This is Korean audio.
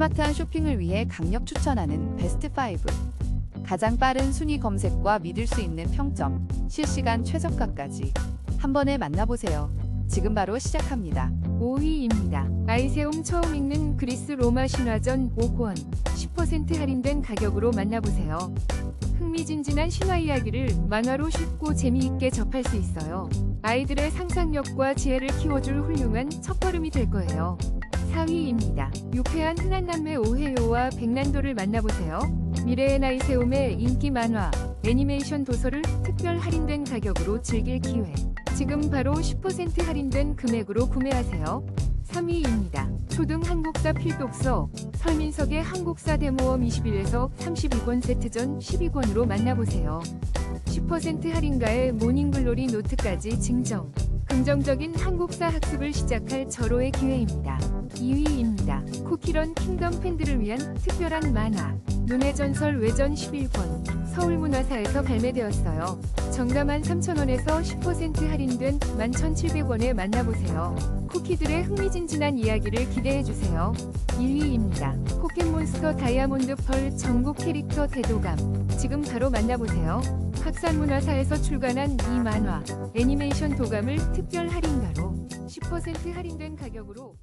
스마트한 쇼핑을 위해 강력 추천하는 베스트 5. 가장 빠른 순위 검색과 믿을 수 있는 평점, 실시간 최저가까지 한 번에 만나보세요. 지금 바로 시작합니다. 5위입니다. 아이세움 처음 읽는 그리스 로마 신화전 5권 10% 할인된 가격으로 만나보세요. 흥미진진한 신화 이야기를 만화로 쉽고 재미있게 접할 수 있어요. 아이들의 상상력과 지혜를 키워줄 훌륭한 첫걸음이 될 거예요. 4위입니다. 유쾌한 흔한 남매 오해요와 백난도를 만나보세요. 미래의 나이 세움의 인기 만화, 애니메이션 도서를 특별 할인된 가격으로 즐길 기회. 지금 바로 10% 할인된 금액으로 구매하세요. 3위입니다. 초등 한국사 필독서 설민석의 한국사 대모험 21에서 32권 세트전 12권으로 만나보세요. 10% 할인가에 모닝글로리 노트까지 증정. 긍정적인 한국사 학습을 시작할 절호의 기회입니다. 2위입니다. 쿠키런 킹덤 팬들을 위한 특별한 만화. 눈의 전설 외전 11권. 서울문화사에서 발매되었어요. 정가만 3,000원에서 10% 할인된 11,700원에 만나보세요. 쿠키들의 흥미진진한 이야기를 기대해주세요. 1위입니다. 포켓몬스터 다이아몬드 펄 전국 캐릭터 대도감. 지금 바로 만나보세요. 학산문화사에서 출간한 이 만화, 애니메이션 도감을 특별 할인가로 10% 할인된 가격으로